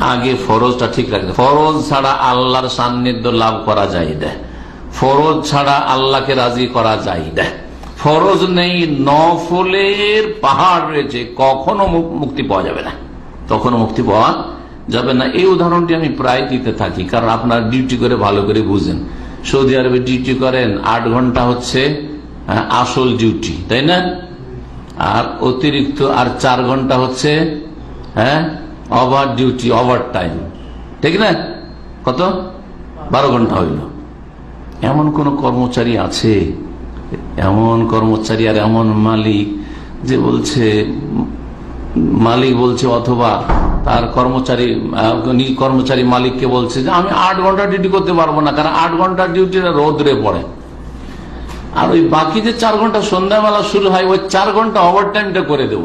আগে ফরজটা ঠিক রাখতে ফরজ ছাড়া আল্লাহর সান্নিধ্য লাভ করা যায় না। ফরজ ছাড়া আল্লাহকে রাজি করা যায় না। ফরজ নেই নফলের পাহাড় রয়েছে কখনো মুক্তি পাওয়া যাবে না। তখনও মুক্তি পাওয়া যাবে না। এই উদাহরণটি আমি প্রায় দিতে থাকি কারণ আপনার ডিউটি করে ভালো করে বুঝেন। সৌদি আরবে ডিউটি করেন আট ঘণ্টা হচ্ছে হ্যাঁ, আসল ডিউটি তাই না? আর অতিরিক্ত আর চার ঘণ্টা হচ্ছে হ্যাঁ ওভার ডিউটি ওভার টাইম ঠিক না? কত? বারো ঘণ্টা হইল। এমন কোন কর্মচারী আছে? এমন কর্মচারী আর এমন মালিক যে বলছে, মালিক বলছে অথবা তার কর্মচারী কর্মচারী মালিককে বলছে যে আমি আট ঘণ্টা ডিউটি করতে পারব না, কারণ আট ঘণ্টা ডিউটিটা রোদ্রে পড়ে। আর ওই বাকি যে চার ঘণ্টা সন্ধ্যাবেলা শুরু হয়, ওই চার ঘণ্টা ওভার টাইমটা করে দেব।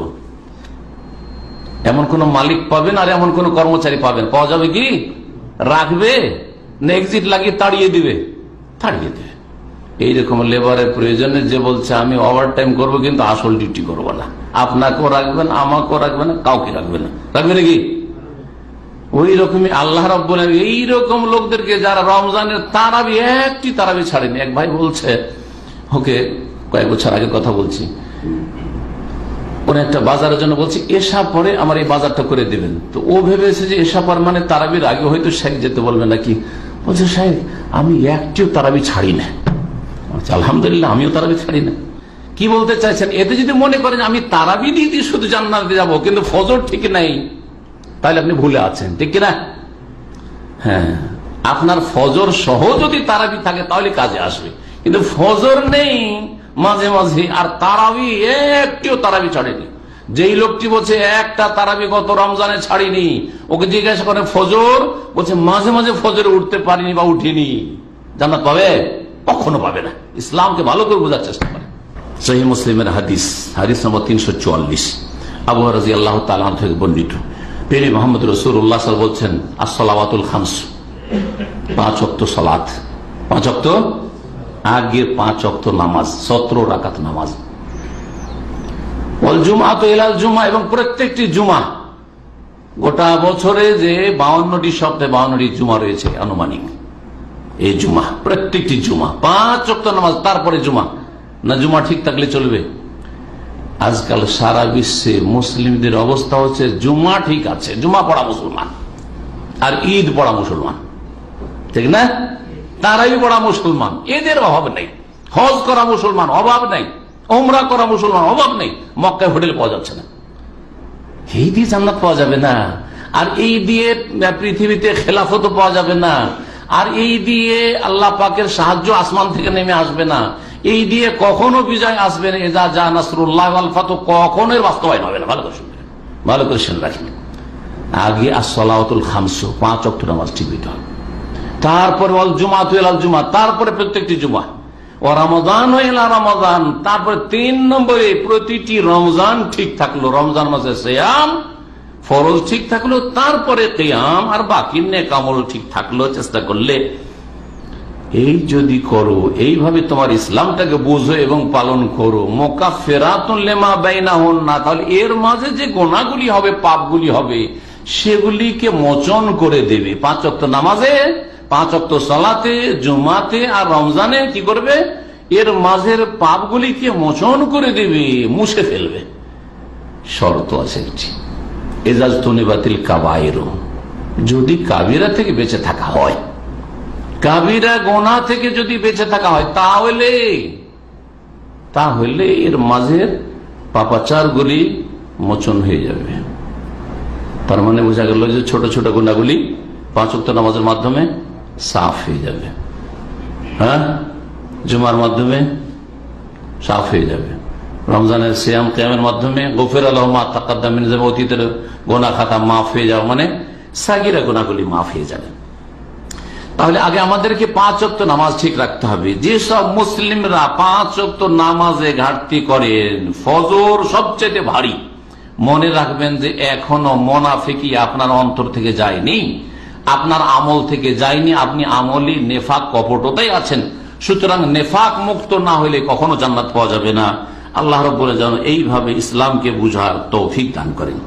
এমন কোন মালিক পাবেন আর এমন কোন কর্মচারী পাবেন। পাওয়া যাবে কি? রাখবে না লাগিয়ে তাড়িয়ে দিবে। তাড়িয়ে দেবে। এইরকম লেবারের প্রয়োজনে যে বলছে, আমি ওভার টাইম করব কিন্তু আসল ডিউটি করব না। আপনাকেও রাখবেন আমাকেও রাখবে না, কাউকে রাখবে না। রাখবে নাকি? ওই রকমই আল্লাহ রব বলেন এইরকম লোকদেরকে যারা রমজানের তারাবি, একটি তারাবি ছাড়েনি। এক ভাই বলছে, ওকে, কয়েক বছর আগে কথা বলছি। কোন একটা বাজারের জন্য বলছি, এসা পরে আমার এই বাজারটা করে দিবেন। তো ও ভেবেছে যে এসা পর মানে তারাবির আগে হয়তো শেখ যেতে বলবে নাকি। বলছে, সাহেব, আমি একটিও তারাবি ছাড়ি না। আলহামদুলিল্লাহ, আমিও তারাবি ছাড়ি না। কি বলতে চাইছেন? এতে যদি মনে করেন, আমি তারাবি দিয়ে শুধু জান্নাতে যাব, কিন্তু ফজর ঠিক নাই। তাহলে আপনি ভুলে আছেন, ঠিক কিনা? হ্যাঁ আপনার ফজর সহ যদি তারাবি থাকে, তাহলে কাজে আসবে। কিন্তু ফজর নেই মাঝে মাঝে, আর তারাবি একটিও তারাবি ছাড়েনি। যেই লোকটি বলছে, একটা তারাবি গত রমজানে ছাড়িনি। ওকে জিজ্ঞাসা করে, ফজর? বলছে, মাঝে মাঝে ফজরে উঠতে পারিনি বা উঠিনি। জান্নাত পাবে? কখনো পাবে না। ইসলামকে ভালো করে বোঝার চেষ্টা করে। সহি মুসলিমের হাদিস হাদিস নম্বর তিনশো চুয়াল্লিশ। আবু রাজি আল্লাহ তালাম থেকে বর্ণিত। পেরি মোহাম্মদ রসুল্লাহ সাল বলছেন আসলাওয়াতুল খামস। পাঁচ অক্ত সালাত। পাঁচ অক্ত আগে পাঁচ অক্ত নামাজ, সতেরো রাকাত নামাজ। জুমা তো এলাল জুমা এবং প্রত্যেকটি জুমা গোটা বছরে যে বাউন্নটি সপ্তাহে বাউন্নটি জুমা রয়েছে আনুমানিক। এই জুমা প্রত্যেকটি জুমা পাঁচ অক্ত নামাজ, তারপরে জুমা না জুমা ঠিক থাকলে চলবে? আজকাল সারা বিশ্বে মুসলিমদের অবস্থা হচ্ছে জুমা ঠিক আছে জুমা পড়া মুসলমান। আর ঈদ পড়া মুসলমান। ঠিক না? তারাই পড়া মুসলমান। এদের অভাব নেই। হজ করা মুসলমান, অভাব নেই। ওমরা করা মুসলমান, অভাব নেই। মক্কায় হোটেল পাওয়া যাচ্ছে না। এই দিয়ে জান্নাত পাওয়া যাবে না। আর এই দিয়ে পৃথিবীতে খেলাফত পাওয়া যাবে না। আর এই দিয়ে আল্লাহ পাকের সাহায্য আসমান থেকে নেমে আসবে না। এই দিয়ে কখনো বিজয় আসবে না। এজা যা নাসরুল্লাহ আলফা তো কখনো বাস্তবায়ন হবে না। ভালো করে শুনবেন। ভালো করে শুনে রাখেন। আগে আসলাউতুল খামসু, পাঁচ অক্ট নামাজ ঠিক হবে। তারপরে অল জুমা তুল জুমা, তারপরে প্রত্যেকটি জুমা। ও রমজান এলা রমজান, তারপরে তিন নম্বরে প্রতিটি রমজান ঠিক থাকল। রমজান মাসে সেয়াম, ফরজ ঠিক থাকল, তারপরে কেয়াম, আর বাকি নেকামল ঠিক থাকল, চেষ্টা করলে। এই যদি করো, এইভাবে তোমার ইসলামটাকে বুঝো এবং পালন করো। মোকা ফেরাতুল্লেমা বেনা হন না, তাহলে এর মাঝে যে গোনাগুলি হবে, পাপগুলি হবে, সেগুলিকে মোচন করে দেবে। পাঁচ নামাজে পাঁচ অক্ত সলাতে, জুমাতে আর রমজানে কি করবে? এর মাঝের পাপগুলিকে মোচন করে দেবে, মুছে ফেলবে। শর্ত আছে একটি। এজাজ তনিবাতিল কাবায়েরও যদি কাবিরা থেকে বেঁচে থাকা হয়, কাবিরা গোনা থেকে যদি বেঁচে থাকা হয়, তাহলে তাহলে এর মাঝের পাপাচার গুলি মোচন হয়ে যাবে। তার মানে বোঝা গেল যে ছোট ছোট গুণাগুলি পাঁচ উক্ত নামাজের মাধ্যমে সাফ হয়ে যাবে। হ্যাঁ? জুমার মাধ্যমে সাফ হয়ে যাবে। রমজানের শ্যাম ক্যামের মাধ্যমে গফের আলহমা তাকাদ্দামিন যাবে, অতীতের গোনা খাতা মাফ হয়ে যাবে মানে সাগিরা গোনাগুলি মাফ হয়ে যাবে। তাহলে আগে আমাদেরকে পাঁচ অক্ত নামাজ ঠিক রাখতে হবে। যেসব মুসলিমরা পাঁচ অক্ত নামাজে ঘাটতি করেন, ফজর সবচেয়ে ভারী। মনে রাখবেন যে এখনও মোনাফিকি আপনার অন্তর থেকে যায়নি। আপনার আমল থেকে যায়নি, আপনি আমলি নেফাক কপটতাই আছেন। সুতরাং নেফাক মুক্ত না হলে কখনো জান্নাত পাওয়া যাবে না। আল্লাহ রব এইভাবে ইসলামকে বুঝার তৌফিক দান করেন।